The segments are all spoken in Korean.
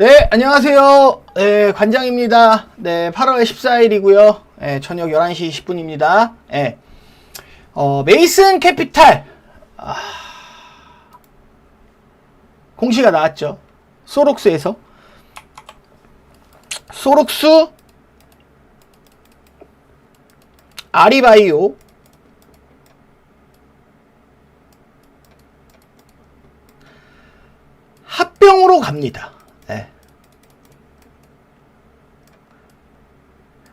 네, 안녕하세요. 네, 관장입니다. 네, 8월 14일이고요. 네, 저녁 11시 10분입니다. 네. 어, 메이슨 캐피탈. 아, 공시가 나왔죠. 소록스에서. 소록스 아리바이오 합병으로 갑니다. 네.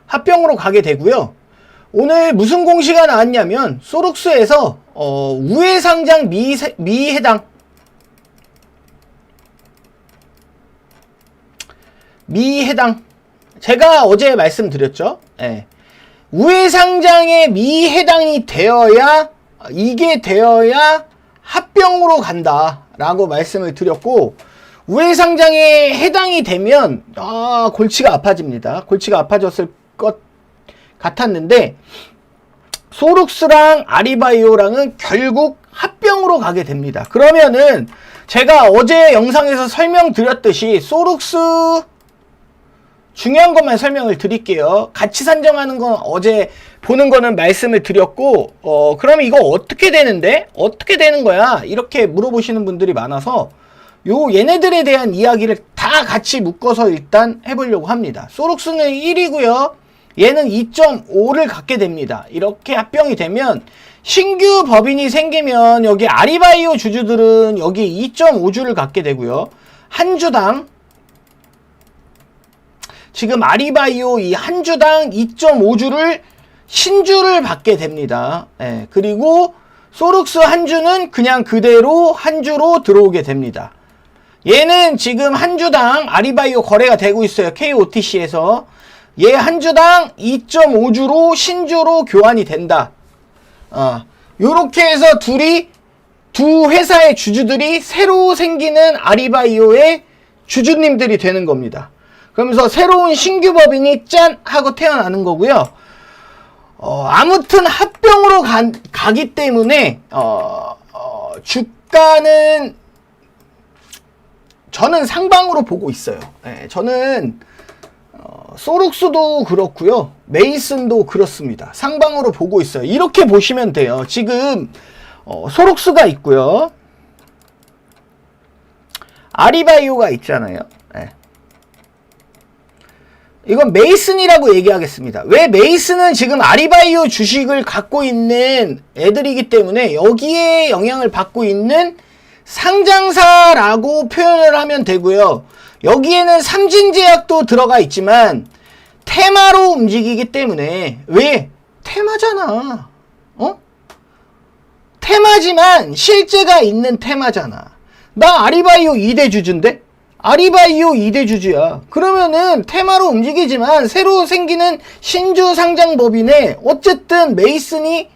합병으로 가게 되고요. 오늘 무슨 공시가 나왔냐면 소록스에서 어, 우회 상장 미, 미 해당 미 해당 제가 어제 말씀드렸죠. 예. 우회 상장에 미 해당이 되어야 이게 되어야 합병으로 간다라고 말씀을 드렸고 우회 상장에 해당이 되면 아 골치가 아파집니다. 골치가 아파졌을 것 같았는데 소룩스랑 아리바이오랑은 결국 합병으로 가게 됩니다. 그러면은 제가 어제 영상에서 설명드렸듯이 소룩스 중요한 것만 설명을 드릴게요. 같이 산정하는 건 어제 보는 거는 말씀을 드렸고, 어, 그러면 이거 어떻게 되는데? 어떻게 되는 거야? 이렇게 물어보시는 분들이 많아서, 요, 얘네들에 대한 이야기를 다 같이 묶어서 일단 해보려고 합니다. 소록스는 1이고요 얘는 2.5를 갖게 됩니다. 이렇게 합병이 되면, 신규 법인이 생기면 여기 아리바이오 주주들은 여기 2.5주를 갖게 되고요. 한 주당 지금 아리바이오 이 한 주당 2.5주를 신주를 받게 됩니다. 예, 그리고 소룩스 한 주는 그냥 그대로 한 주로 들어오게 됩니다. 얘는 지금 한 주당 아리바이오 거래가 되고 있어요. KOTC에서. 얘 한 주당 2.5주로 신주로 교환이 된다. 어, 요렇게 해서 둘이 두 회사의 주주들이 새로 생기는 아리바이오의 주주님들이 되는 겁니다. 그러면서 새로운 신규 법인이 짠 하고 태어나는 거고요. 어, 아무튼 합병으로 가, 가기 때문에 어, 어, 주가는 저는 상방으로 보고 있어요. 예, 저는 어, 소룩스도 그렇고요. 메이슨도 그렇습니다. 상방으로 보고 있어요. 이렇게 보시면 돼요. 지금 어, 소록스가 있고요. 아리바이오가 있잖아요. 예. 이건 메이슨이라고 얘기하겠습니다. 왜 메이슨은 지금 아리바이오 주식을 갖고 있는 애들이기 때문에 여기에 영향을 받고 있는 상장사라고 표현을 하면 되고요. 여기에는 삼진제약도 들어가 있지만 테마로 움직이기 때문에 왜? 테마잖아. 어? 테마지만 실제가 있는 테마잖아. 나 아리바이오 2대 주주인데? 아리바이오 2대 주주야. 그러면은 테마로 움직이지만 새로 생기는 신주 상장 법인에 어쨌든 메이슨이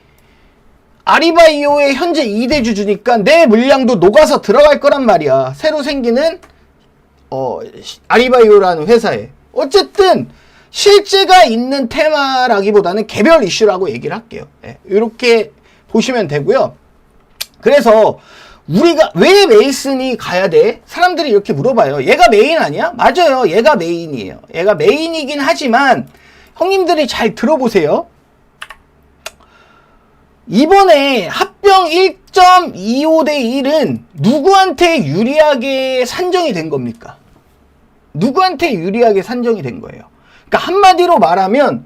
아리바이오의 현재 2대 주주니까 내 물량도 녹아서 들어갈 거란 말이야. 새로 생기는 어, 아리바이오라는 회사에. 어쨌든 실제가 있는 테마라기보다는 개별 이슈라고 얘기를 할게요. 예, 이렇게 보시면 되고요. 그래서 우리가 왜 메이슨이 가야 돼? 사람들이 이렇게 물어봐요. 얘가 메인 아니야? 맞아요. 얘가 메인이에요. 얘가 메인이긴 하지만 형님들이 잘 들어보세요. 이번에 합병 1.25 대 1은 누구한테 유리하게 산정이 된 겁니까? 누구한테 유리하게 산정이 된 거예요. 그러니까 한마디로 말하면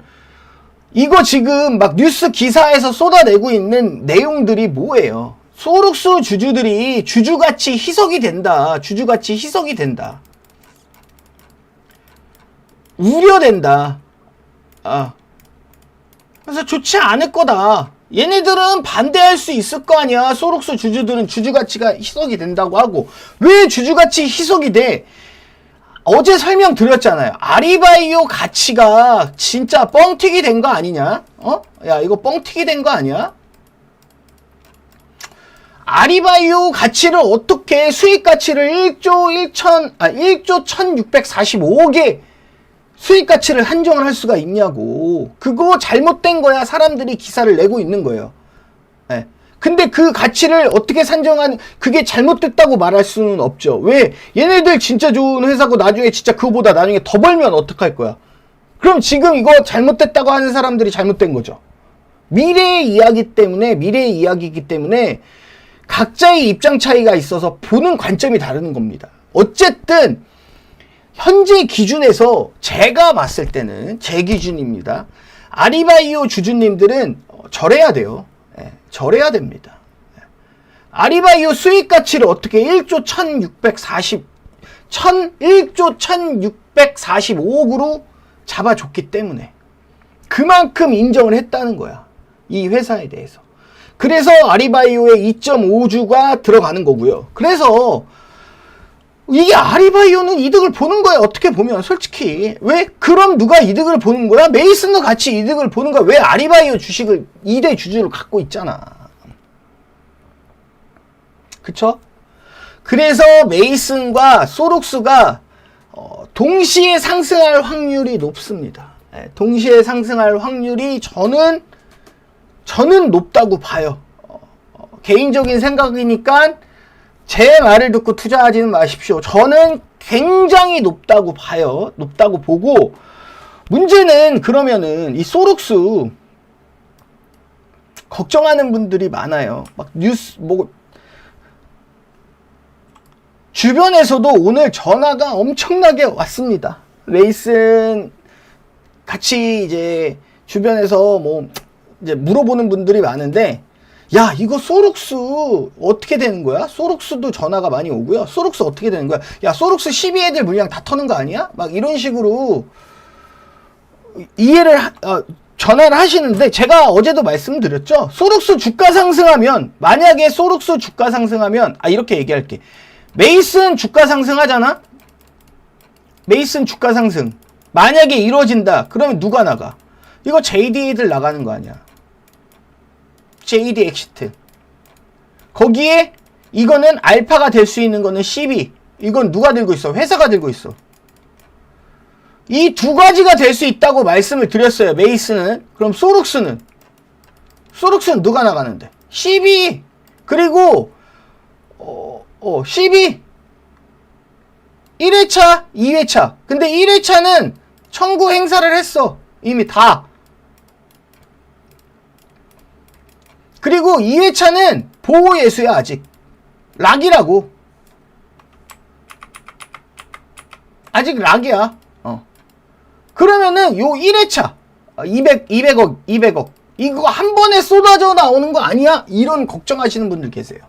이거 지금 막 뉴스 기사에서 쏟아내고 있는 내용들이 뭐예요? 소록스 주주들이 주주가치 희석이 된다. 주주가치 희석이 된다. 우려된다. 아. 그래서 좋지 않을 거다. 얘네들은 반대할 수 있을 거 아니야. 소록스 주주들은 주주가치가 희석이 된다고 하고. 왜 주주가치 희석이 돼? 어제 설명드렸잖아요. 아리바이오 가치가 진짜 뻥튀기 된 거 아니냐? 어? 야, 이거 뻥튀기 된 거 아니야? 아리바이오 가치를 어떻게 수익 가치를 1조 1천 아 1조 1645억의 수익 가치를 한정을 할 수가 있냐고. 그거 잘못된 거야. 사람들이 기사를 내고 있는 거예요. 네. 근데 그 가치를 어떻게 산정한 그게 잘못됐다고 말할 수는 없죠. 왜? 얘네들 진짜 좋은 회사고 나중에 진짜 그거보다 나중에 더 벌면 어떡할 거야? 그럼 지금 이거 잘못됐다고 하는 사람들이 잘못된 거죠. 미래의 이야기 때문에 미래의 이야기이기 때문에 각자의 입장 차이가 있어서 보는 관점이 다르는 겁니다. 어쨌든 현재 기준에서 제가 봤을 때는 제 기준입니다. 아리바이오 주주님들은 어, 절해야 돼요. 예, 절해야 됩니다. 예. 아리바이오 수익 가치를 어떻게 1조 1640, 1 1조 1645억으로 잡아줬기 때문에 그만큼 인정을 했다는 거야. 이 회사에 대해서. 그래서 아리바이오의 2.5주가 들어가는 거고요. 그래서 이게 아리바이오는 이득을 보는 거야. 어떻게 보면 솔직히 왜 그럼 누가 이득을 보는 거야? 메이슨도 같이 이득을 보는 거야. 왜 아리바이오 주식을 2대 주주를 갖고 있잖아. 그쵸? 그래서 메이슨과 소록스가 어, 동시에 상승할 확률이 높습니다. 예, 동시에 상승할 확률이 저는 저는 높다고 봐요. 어, 어, 개인적인 생각이니까 제 말을 듣고 투자하지는 마십시오. 저는 굉장히 높다고 봐요. 높다고 보고 문제는 그러면은 이 소록스 걱정하는 분들이 많아요. 막 뉴스 뭐 주변에서도 오늘 전화가 엄청나게 왔습니다. 레이슨 같이 이제 주변에서 뭐 이제 물어보는 분들이 많은데 야 이거 소록스 어떻게 되는 거야? 소록스도 전화가 많이 오고요. 소록스 어떻게 되는 거야? 야 소록스 12애들 물량 다 터는 거 아니야? 막 이런 식으로 이해를 하, 어, 전화를 하시는데 제가 어제도 말씀드렸죠. 소록스 주가 상승하면 만약에 소록스 주가 상승하면 아 이렇게 얘기할게. 메이슨 주가 상승하잖아. 메이슨 주가 상승 만약에 이루어진다. 그러면 누가 나가? 이거 JD애들 나가는 거 아니야. JD 엑시트. 거기에 이거는 알파가 될 수 있는 거는 CB. 이건 누가 들고 있어? 회사가 들고 있어. 이 두 가지가 될 수 있다고 말씀을 드렸어요. 메이스는. 그럼 소룩스는? 소룩스는 누가 나가는데? CB. 그리고 어, 어, CB. 1회차, 2회차. 근데 1회차는 청구 행사를 했어. 이미 다. 그리고 2회차는 보호 예수야 아직. 락이라고. 아직 락이야. 어. 그러면은 요 1회차 200, 200억 200억 이거 한 번에 쏟아져 나오는 거 아니야? 이런 걱정하시는 분들 계세요.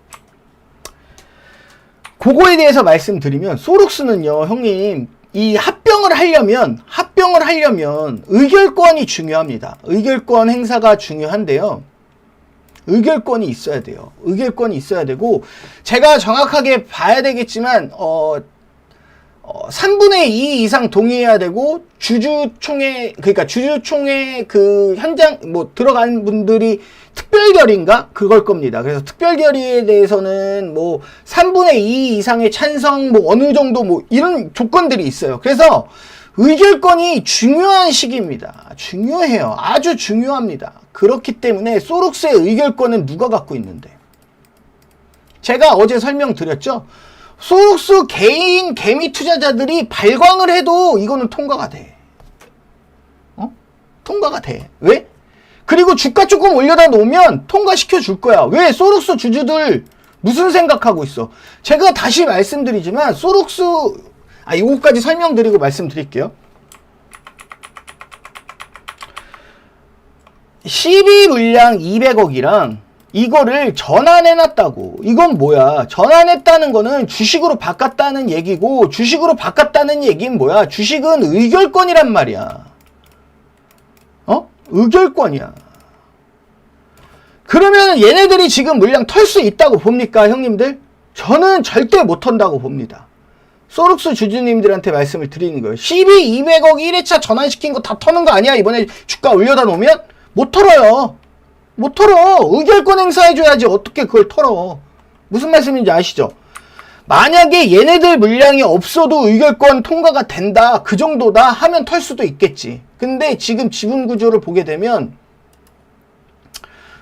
그거에 대해서 말씀드리면 소룩스는요 형님 이 합병을 하려면 합병을 하려면 의결권이 중요합니다. 의결권 행사가 중요한데요 의결권이 있어야 돼요. 의결권이 있어야 되고 제가 정확하게 봐야 되겠지만 어, 어 3분의 2 이상 동의해야 되고 주주총회 그러니까 주주총회 그 현장 뭐 들어간 분들이 특별결의인가 그걸 겁니다. 그래서 특별결의에 대해서는 뭐 3분의 2 이상의 찬성 뭐 어느 정도 뭐 이런 조건들이 있어요. 그래서 의결권이 중요한 시기입니다. 중요해요. 아주 중요합니다. 그렇기 때문에 소록스의 의결권은 누가 갖고 있는데? 제가 어제 설명드렸죠? 소록스 개인 개미 투자자들이 발광을 해도 이거는 통과가 돼. 어? 통과가 돼. 왜? 그리고 주가 조금 올려다 놓으면 통과시켜 줄 거야. 왜? 소록스 주주들 무슨 생각하고 있어? 제가 다시 말씀드리지만 소록스 아 요거까지 설명드리고 말씀드릴게요. 12 물량 200억이랑 이거를 전환해놨다고. 이건 뭐야? 전환했다는 거는 주식으로 바꿨다는 얘기고, 주식으로 바꿨다는 얘기는 뭐야? 주식은 의결권이란 말이야. 어? 의결권이야. 그러면 얘네들이 지금 물량 털 수 있다고 봅니까, 형님들? 저는 절대 못 턴다고 봅니다. 소룩스 주주님들한테 말씀을 드리는 거예요. 12, 200억 1회차 전환시킨 거 다 터는 거 아니야? 이번에 주가 올려다 놓으면? 못 털어요. 못 털어. 의결권 행사해줘야지. 어떻게 그걸 털어. 무슨 말씀인지 아시죠? 만약에 얘네들 물량이 없어도 의결권 통과가 된다. 그 정도다 하면 털 수도 있겠지. 근데 지금 지분 구조를 보게 되면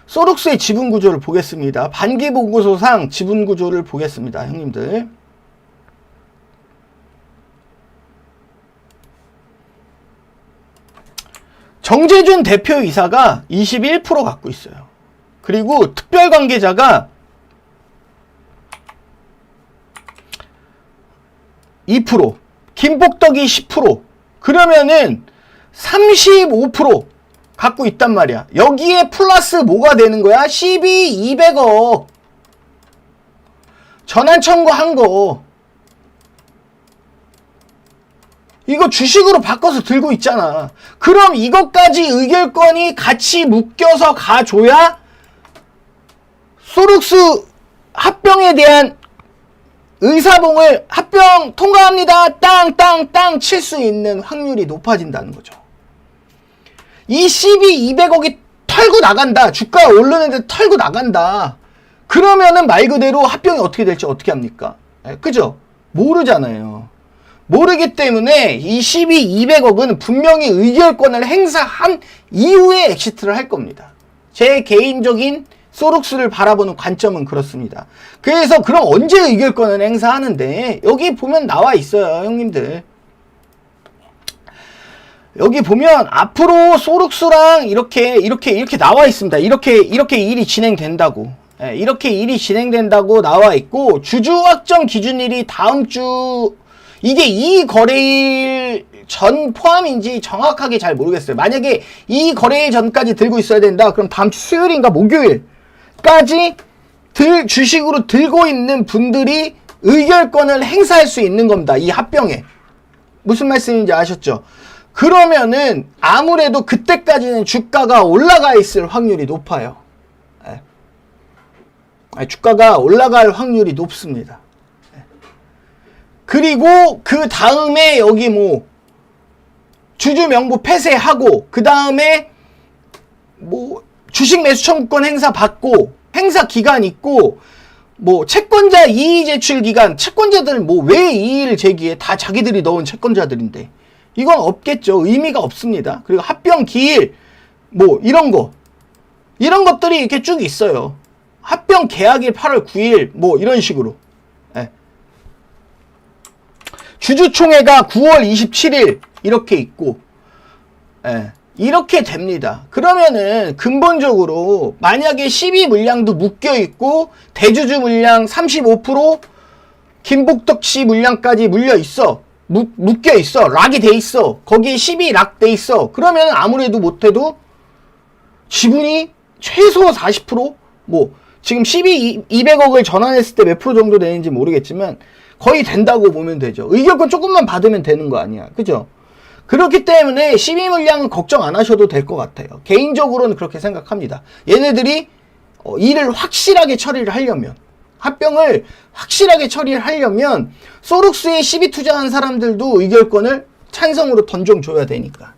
소룩스의 지분 구조를 보겠습니다. 반기 보고서상 지분 구조를 보겠습니다. 형님들. 정재준 대표이사가 21% 갖고 있어요. 그리고 특별 관계자가 2%, 김복덕이 10%, 그러면은 35% 갖고 있단 말이야. 여기에 플러스 뭐가 되는 거야? 12, 200억. 전환 청구한 거. 이거 주식으로 바꿔서 들고 있잖아. 그럼 이것까지 의결권이 같이 묶여서 가줘야 소룩스 합병에 대한 의사봉을 합병 통과합니다. 땅땅땅 칠 수 있는 확률이 높아진다는 거죠. 이 12, 200억이 털고 나간다. 주가 오르는데 털고 나간다. 그러면은 말 그대로 합병이 어떻게 될지 어떻게 합니까? 예, 그죠? 모르잖아요. 모르기 때문에 이 12, 200억은 분명히 의결권을 행사한 이후에 엑시트를 할 겁니다. 제 개인적인 소룩스를 바라보는 관점은 그렇습니다. 그래서 그럼 언제 의결권을 행사하는데 여기 보면 나와 있어요, 형님들. 여기 보면 앞으로 소룩스랑 이렇게 이렇게 이렇게 나와 있습니다. 이렇게 이렇게 일이 진행된다고. 예, 이렇게 일이 진행된다고 나와 있고 주주 확정 기준일이 다음 주 이게 이 거래일 전 포함인지 정확하게 잘 모르겠어요. 만약에 이 거래일 전까지 들고 있어야 된다. 그럼 다음 주 수요일인가 목요일까지 들 주식으로 들고 있는 분들이 의결권을 행사할 수 있는 겁니다. 이 합병에. 무슨 말씀인지 아셨죠? 그러면은 아무래도 그때까지는 주가가 올라가 있을 확률이 높아요. 예. 주가가 올라갈 확률이 높습니다. 예. 그리고 그 다음에 여기 뭐 주주 명부 폐쇄하고 그 다음에 뭐 주식 매수 청구권 행사 받고 행사 기간 있고 뭐 채권자 이의 제출 기간 채권자들 뭐왜 이의를 제기해? 다 자기들이 넣은 채권자들인데. 이건 없겠죠. 의미가 없습니다. 그리고 합병 기일 뭐 이런 거. 이런 것들이 이렇게 쭉 있어요. 합병 계약일 8월 9일 뭐 이런 식으로 예. 주주총회가 9월 27일 이렇게 있고 예. 이렇게 됩니다. 그러면은 근본적으로 만약에 12 물량도 묶여 있고 대주주 물량 35% 김복덕 씨 물량까지 물려 있어. 묶, 묶여 있어. 락이 돼 있어. 거기에 12 락 돼 있어. 그러면 아무래도 못해도 지분이 최소 40%뭐 지금 12 200억을 전환했을 때 몇 프로 정도 되는지 모르겠지만 거의 된다고 보면 되죠. 의결권 조금만 받으면 되는 거 아니야. 그죠? 그렇기 때문에 시비 물량은 걱정 안 하셔도 될 것 같아요. 개인적으로는 그렇게 생각합니다. 얘네들이 어, 일을 확실하게 처리를 하려면 합병을 확실하게 처리를 하려면 소룩스에 시비 투자한 사람들도 의결권을 찬성으로 던져줘야 되니까.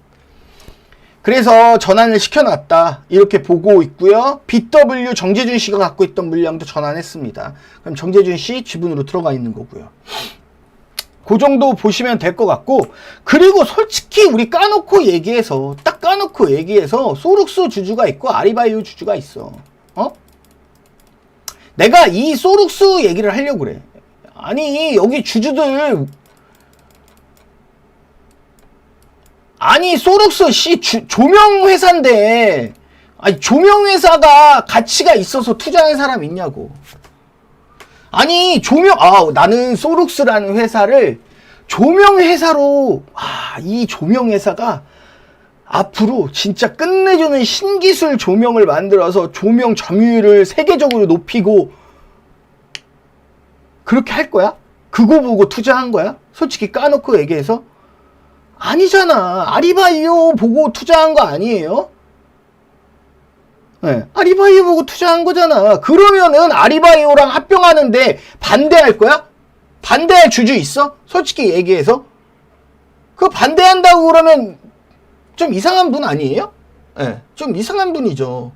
그래서 전환을 시켜놨다 이렇게 보고 있고요. BW 정재준 씨가 갖고 있던 물량도 전환했습니다. 그럼 정재준 씨 지분으로 들어가 있는 거고요. 그 정도 보시면 될 것 같고 그리고 솔직히 우리 까놓고 얘기해서 딱 까놓고 얘기해서 소룩스 주주가 있고 아리바이오 주주가 있어 어? 내가 이 소룩스 얘기를 하려고 그래 아니 여기 주주들 아니 소룩스 씨 주, 조명 회사인데 아니 조명 회사가 가치가 있어서 투자한 사람 있냐고 아니 조명 아 나는 소룩스라는 회사를 조명 회사로 아 이 조명 회사가 앞으로 진짜 끝내주는 신기술 조명을 만들어서 조명 점유율을 세계적으로 높이고 그렇게 할 거야? 그거 보고 투자한 거야? 솔직히 까놓고 얘기해서 아니잖아 아리바이오 보고 투자한 거 아니에요? 네, 아리바이오 보고 투자한 거잖아. 그러면은 아리바이오랑 합병하는데 반대할 거야? 반대할 주주 있어? 솔직히 얘기해서. 그 반대한다고 그러면 좀 이상한 분 아니에요? 예, 네, 좀 이상한 분이죠.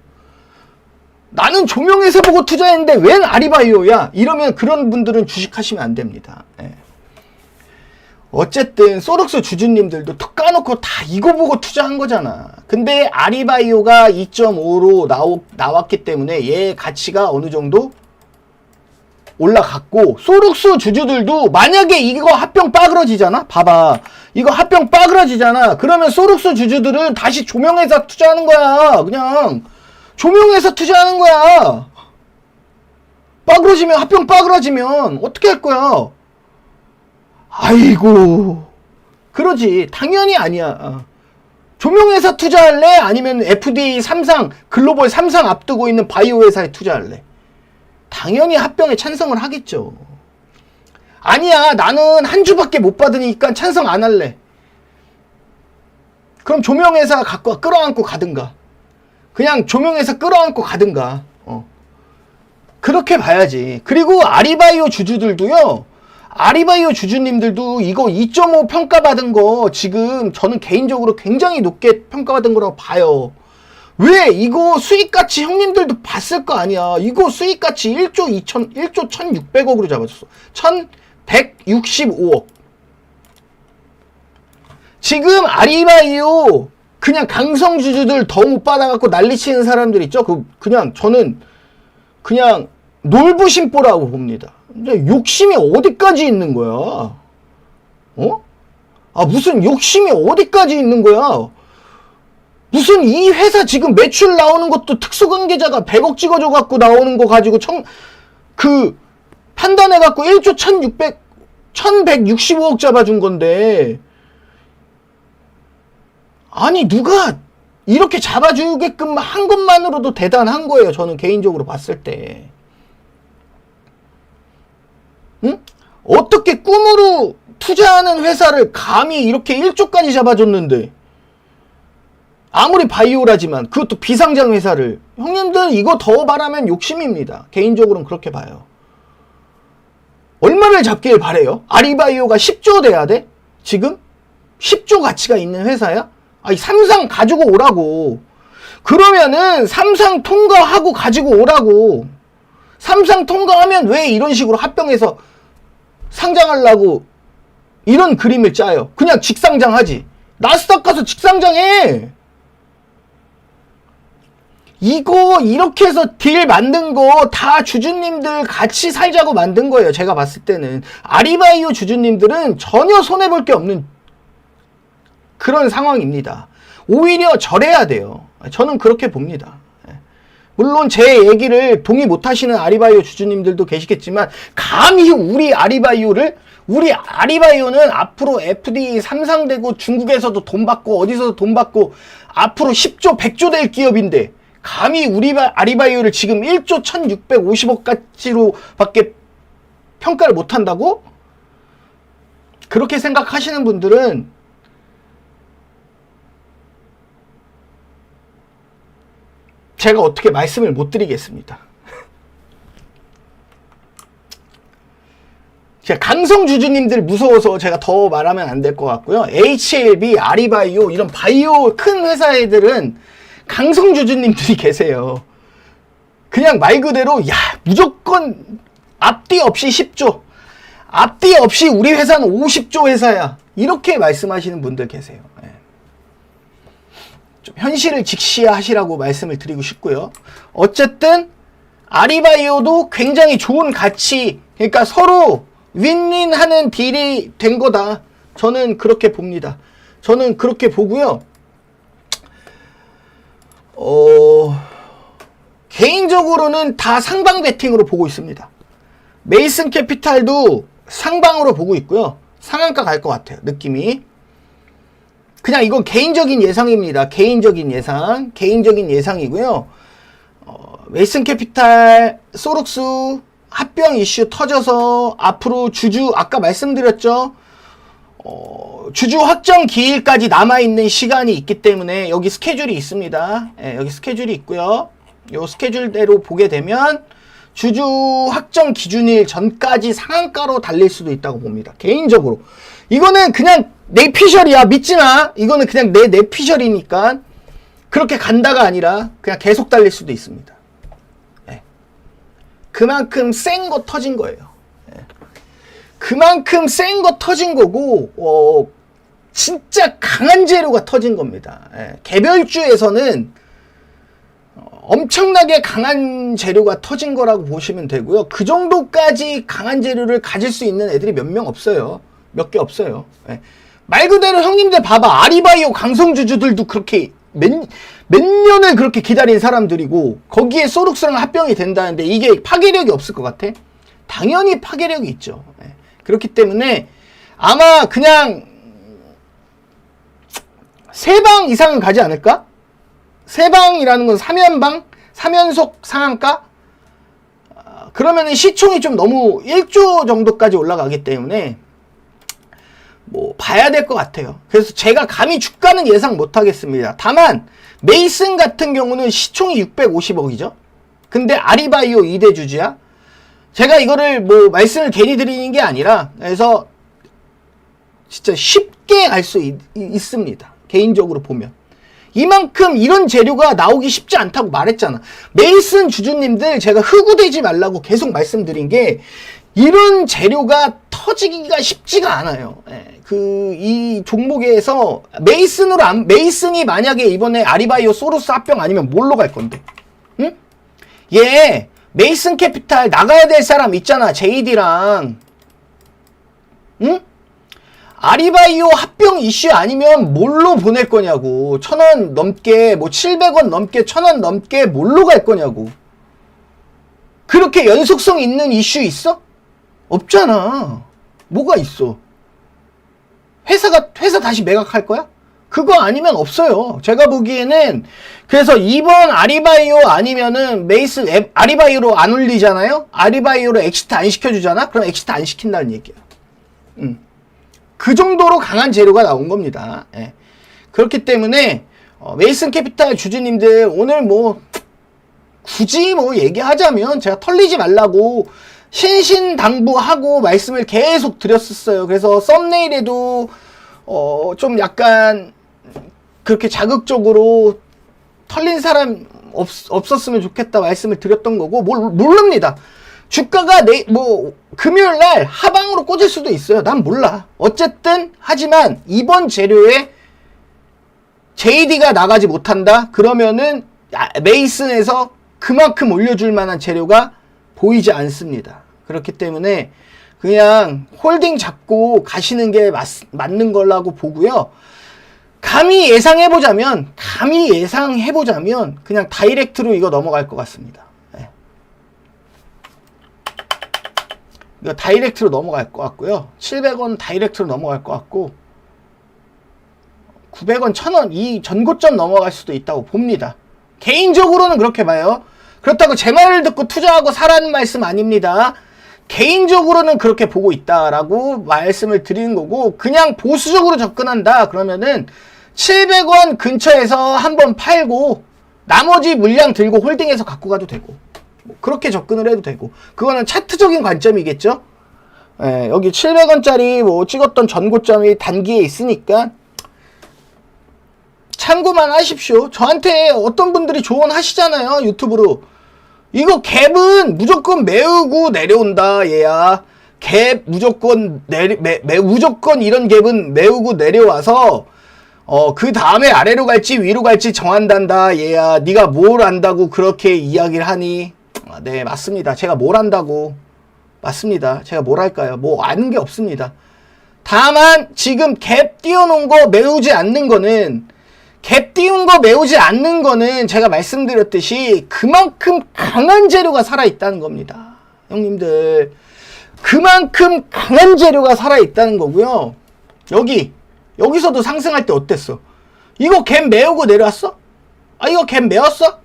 나는 조명회사 보고 투자했는데 웬 아리바이오야? 이러면 그런 분들은 주식하시면 안 됩니다. 예. 어쨌든 소록스 주주님들도 툭 까놓고 다 이거 보고 투자한 거잖아. 근데 아리바이오가 2.5로 나오, 나왔기 때문에 얘 가치가 어느 정도 올라갔고 소록스 주주들도 만약에 이거 합병 빠그러지잖아. 봐봐. 이거 합병 빠그러지잖아. 그러면 소록스 주주들은 다시 조명회사 투자하는 거야. 그냥 조명회사 투자하는 거야. 빠그러지면 합병 빠그러지면 어떻게 할 거야? 아이고. 그러지. 당연히 아니야. 어. 조명회사 투자할래? 아니면 FDA 삼상 글로벌 삼상 앞두고 있는 바이오 회사에 투자할래? 당연히 합병에 찬성을 하겠죠. 아니야. 나는 한 주밖에 못 받으니까 찬성 안 할래. 그럼 조명회사 갖고 와, 끌어안고 가든가. 그냥 조명회사 끌어안고 가든가. 어. 그렇게 봐야지. 그리고 아리바이오 주주들도요 아리바이오 주주님들도 이거 2.5 평가받은 거 지금 저는 개인적으로 굉장히 높게 평가받은 거라고 봐요. 왜 이거 수익가치 형님들도 봤을 거 아니야. 이거 수익가치 1조 2천 1조 1,600억으로 잡아줬어. 1,165억. 지금 아리바이오 그냥 강성 주주들 더 못 받아갖고 난리치는 사람들 있죠. 그 그냥 저는 그냥 놀부심보라고 봅니다. 근데 욕심이 어디까지 있는 거야? 어? 아, 무슨 욕심이 어디까지 있는 거야? 무슨 이 회사 지금 매출 나오는 것도 특수관계자가 100억 찍어줘 갖고 나오는 거 가지고 청, 그, 판단해 갖고 1조 1600, 1165억 잡아준 건데, 아니, 누가 이렇게 잡아주게끔 한 것만으로도 대단한 거예요. 저는 개인적으로 봤을 때. 응? 어떻게 꿈으로 투자하는 회사를 감히 이렇게 1조까지 잡아줬는데 아무리 바이오라지만 그것도 비상장 회사를 형님들 이거 더 바라면 욕심입니다. 개인적으로는 그렇게 봐요. 얼마를 잡길 바래요? 아리바이오가 10조 돼야 돼? 지금? 10조 가치가 있는 회사야? 아니 삼상 가지고 오라고. 그러면은 삼상 통과하고 가지고 오라고. 삼상 통과하면 왜 이런 식으로 합병해서 상장하려고 이런 그림을 짜요. 그냥 직상장하지. 나스닥 가서 직상장해. 이거 이렇게 해서 딜 만든 거 다 주주님들 같이 살자고 만든 거예요. 제가 봤을 때는 아리바이오 주주님들은 전혀 손해 볼 게 없는 그런 상황입니다. 오히려 절해야 돼요. 저는 그렇게 봅니다. 물론 제 얘기를 동의 못 하시는 아리바이오 주주님들도 계시겠지만 감히 우리 아리바이오를 우리 아리바이오는 앞으로 FDA 삼상되고 중국에서도 돈 받고 어디서도 돈 받고 앞으로 10조 100조 될 기업인데 감히 우리 아리바이오를 지금 1조 1650억 가치로 밖에 평가를 못 한다고? 그렇게 생각하시는 분들은 제가 어떻게 말씀을 못 드리겠습니다. 제가 강성 주주님들 무서워서 제가 더 말하면 안 될 것 같고요. HLB, 아리바이오 이런 바이오 큰 회사 애들은 강성 주주님들이 계세요. 그냥 말 그대로 야 무조건 앞뒤 없이 10조 앞뒤 없이 우리 회사는 50조 회사야 이렇게 말씀하시는 분들 계세요. 예. 좀 현실을 직시하시라고 말씀을 드리고 싶고요. 어쨌든 아리바이오도 굉장히 좋은 가치, 그러니까 서로 윈윈하는 딜이 된 거다. 저는 그렇게 봅니다. 저는 그렇게 보고요. 어, 개인적으로는 다 상방 베팅으로 보고 있습니다. 메이슨 캐피탈도 상방으로 보고 있고요. 상한가 갈 것 같아요. 느낌이. 그냥 이건 개인적인 예상입니다. 개인적인 예상, 개인적인 예상이고요. 어, 웨이슨 캐피탈, 소록스 합병 이슈 터져서 앞으로 주주 아까 말씀드렸죠. 어, 주주 확정 기일까지 남아 있는 시간이 있기 때문에 여기 스케줄이 있습니다. 예, 여기 스케줄이 있고요. 요 스케줄대로 보게 되면 주주 확정 기준일 전까지 상한가로 달릴 수도 있다고 봅니다. 개인적으로. 이거는 그냥 내 피셜이야. 믿지 마. 이거는 그냥 내, 내 피셜이니까. 그렇게 간다가 아니라 그냥 계속 달릴 수도 있습니다. 예. 그만큼 센 거 터진 거예요. 예. 그만큼 센 거 터진 거고 어, 진짜 강한 재료가 터진 겁니다. 예, 개별주에서는 어, 엄청나게 강한 재료가 터진 거라고 보시면 되고요. 그 정도까지 강한 재료를 가질 수 있는 애들이 몇 명 없어요. 몇 개 없어요. 예. 말 그대로 형님들 봐봐. 아리바이오 강성주주들도 그렇게 몇, 몇 년을 그렇게 기다린 사람들이고 거기에 소룩스랑 합병이 된다는데 이게 파괴력이 없을 것 같아? 당연히 파괴력이 있죠. 예. 그렇기 때문에 아마 그냥 세 방 이상은 가지 않을까? 세 방이라는 건 3연방? 3연속 상한가? 아, 그러면은 시총이 좀 너무 1조 정도까지 올라가기 때문에 뭐 봐야 될 것 같아요. 그래서 제가 감히 주가는 예상 못 하겠습니다. 다만 메이슨 같은 경우는 시총이 650억이죠. 근데 아리바이오 2대 주주야. 제가 이거를 뭐 말씀을 괜히 드리는 게 아니라 그래서 진짜 쉽게 갈수 있습니다. 개인적으로 보면. 이만큼 이런 재료가 나오기 쉽지 않다고 말했잖아. 메이슨 주주님들 제가 흑우되지 말라고 계속 말씀드린 게 이런 재료가 터지기가 쉽지가 않아요. 그이 종목에서 메이슨으로 안 메이슨이 만약에 이번에 아리바이오 소루스 합병 아니면 뭘로 갈 건데? 응? 얘 메이슨 캐피탈 나가야 될 사람 있잖아. JD랑 응? 아리바이오 합병 이슈 아니면 뭘로 보낼 거냐고. 천 원 넘게, 뭐 700원 넘게, 천 원 넘게 뭘로 갈 거냐고. 그렇게 연속성 있는 이슈 있어? 없잖아. 뭐가 있어? 회사가, 회사 다시 매각할 거야? 그거 아니면 없어요. 제가 보기에는, 그래서 이번 아리바이오 아니면은 메이슨, 앱, 아리바이오로 안 올리잖아요? 아리바이오로 엑시트 안 시켜주잖아? 그럼 엑시트 안 시킨다는 얘기야. 음. 그 정도로 강한 재료가 나온 겁니다. 예. 그렇기 때문에 어, 메이슨 캐피탈 주주님들 오늘 뭐 굳이 뭐 얘기하자면 제가 털리지 말라고 신신당부하고 말씀을 계속 드렸었어요. 그래서 썸네일에도 어, 좀 약간 그렇게 자극적으로 털린 사람 없, 없었으면 좋겠다 말씀을 드렸던 거고 몰, 모릅니다. 주가가 내, 뭐, 금요일 날 하방으로 꽂을 수도 있어요. 난 몰라. 어쨌든, 하지만, 이번 재료에 JD가 나가지 못한다? 그러면은, 메이슨에서 그만큼 올려줄 만한 재료가 보이지 않습니다. 그렇기 때문에, 그냥 홀딩 잡고 가시는 게 맞, 맞는 걸라고 보고요. 감히 예상해보자면, 감히 예상해보자면, 그냥 다이렉트로 이거 넘어갈 것 같습니다. 이거 다이렉트로 넘어갈 것 같고요. 700원 다이렉트로 넘어갈 것 같고 900원, 1000원 이 전고점 넘어갈 수도 있다고 봅니다. 개인적으로는 그렇게 봐요. 그렇다고 제 말을 듣고 투자하고 사라는 말씀 아닙니다. 개인적으로는 그렇게 보고 있다라고 말씀을 드리는 거고 그냥 보수적으로 접근한다 그러면은 700원 근처에서 한번 팔고 나머지 물량 들고 홀딩해서 갖고 가도 되고 뭐 그렇게 접근을 해도 되고 그거는 차트적인 관점이겠죠. 예, 여기 700원짜리 뭐 찍었던 전고점이 단기에 있으니까 참고만 하십시오. 저한테 어떤 분들이 조언하시잖아요. 유튜브로. 이거 갭은 무조건 메우고 내려온다 얘야. 갭 무조건 내리, 매, 매, 무조건 이런 갭은 메우고 내려와서 어, 그 다음에 아래로 갈지 위로 갈지 정한단다 얘야. 네가 뭘 안다고 그렇게 이야기를 하니? 아, 네, 맞습니다. 제가 뭘 한다고. 맞습니다. 제가 뭘 할까요? 뭐 아는 게 없습니다. 다만 지금 갭 띄워놓은 거 메우지 않는 거는 갭 띄운 거 메우지 않는 거는 제가 말씀드렸듯이 그만큼 강한 재료가 살아있다는 겁니다. 형님들. 그만큼 강한 재료가 살아있다는 거고요. 여기 여기서도 상승할 때 어땠어? 이거 갭 메우고 내려왔어? 아 이거 갭 메웠어?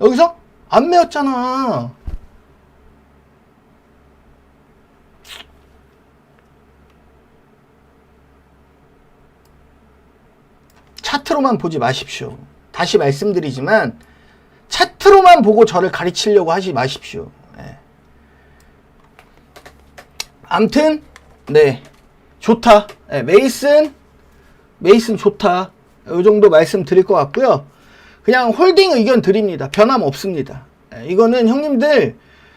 여기서? 안 메웠잖아. 차트로만 보지 마십시오. 다시 말씀드리지만 차트로만 보고 저를 가르치려고 하지 마십시오. 네. 암튼 네 좋다. 네, 메이슨 메이슨 좋다. 이 정도 말씀드릴 것 같고요. 그냥 홀딩 의견 드립니다. 변함 없습니다. 예, 이거는 형님들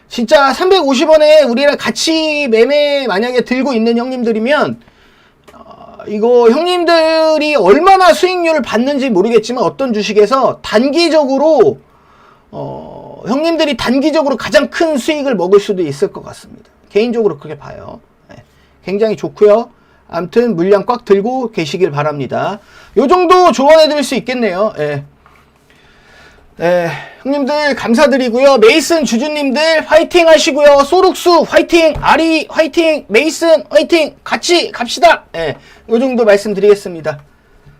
진짜 350원에 우리랑 같이 매매 만약에 들고 있는 형님들이면 어, 이거 형님들이 얼마나 수익률을 받는지 모르겠지만 어떤 주식에서 단기적으로 어, 형님들이 단기적으로 가장 큰 수익을 먹을 수도 있을 것 같습니다. 개인적으로 그렇게 봐요. 네, 굉장히 좋고요. 암튼 물량 꽉 들고 계시길 바랍니다. 요 정도 조언해 드릴 수 있겠네요. 예. 예, 형님들 감사드리고요. 메이슨 주주님들 화이팅 하시고요. 소룩수 화이팅, 아리 화이팅, 메이슨 화이팅 같이 갑시다. 예, 요 정도 말씀드리겠습니다.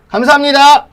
감사합니다.